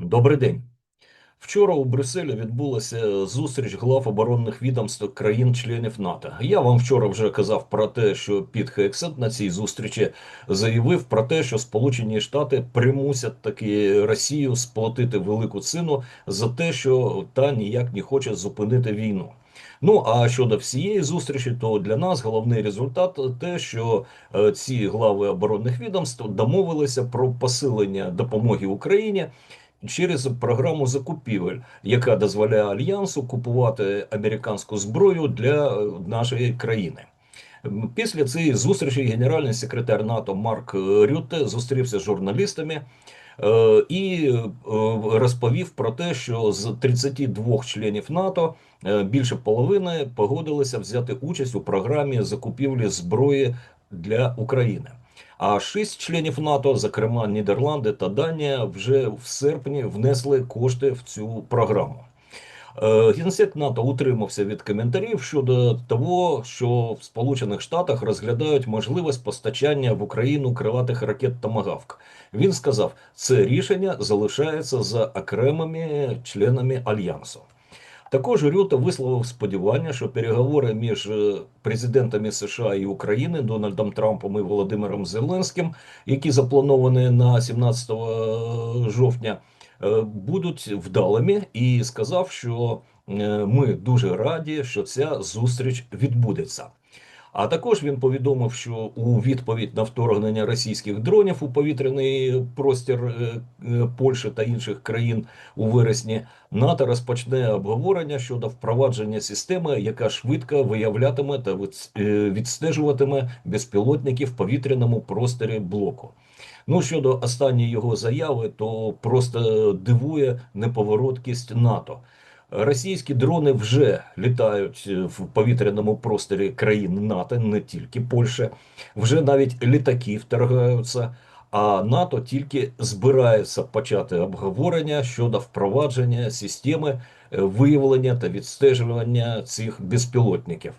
Добрий день. Вчора у Брюсселі відбулася зустріч глав оборонних відомств країн-членів НАТО. Я вам вчора вже казав про те, що Піт Хексет на цій зустрічі заявив про те, що Сполучені Штати примусять таки Росію сплатити велику ціну за те, що та ніяк не хоче зупинити війну. Ну а щодо всієї зустрічі, то для нас головний результат те, що е, ці глави оборонних відомств домовилися про посилення допомоги Україні через програму закупівель, яка дозволяє альянсу купувати американську зброю для е, нашої країни. Після цієї зустрічі генеральний секретар НАТО Марк е, Рютте зустрівся з журналістами е, і розповів про те, що з 32 членів НАТО більше половини погодилися взяти участь у програмі закупівлі зброї для України. А шість членів НАТО, зокрема Нідерланди та Данія, вже в серпні внесли кошти в цю програму. Е, Генсек НАТО утримався від коментарів щодо того, що в Сполучених Штатах розглядають можливість постачання в Україну крилатих ракет Томагавк. Він сказав, це рішення залишається за окремими членами альянсу. Також Рюта висловив сподівання, що переговори між е, президентами США і України Дональдом Трампом і Володимиром Зеленським, які заплановані на 17 жовтня, е, будуть вдалими, і сказав, що е, ми дуже раді, що ця зустріч відбудеться. А також він повідомив, що у відповідь на вторгнення російських дронів у повітряний простір е, е, Польщі та інших країн у вересні НАТО розпочне обговорення щодо впровадження системи, яка швидко виявлятиме та е, відстежуватиме безпілотники в повітряному просторі блоку. Ну щодо останньої його заяви, то просто дивує неповороткість НАТО. Російські дрони вже літають е, в повітряному просторі країн НАТО, не тільки Польща. Вже навіть літаки вторгаються. А НАТО тільки збирається почати обговорення щодо впровадження системи е, виявлення та відстежування цих безпілотників.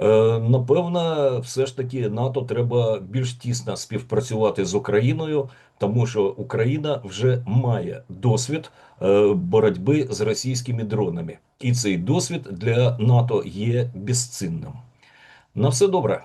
Е, Напевно, все ж таки НАТО треба більш тісно співпрацювати з Україною, тому що Україна вже має досвід е, боротьби з російськими дронами, і цей досвід для НАТО є безцінним. На все добре.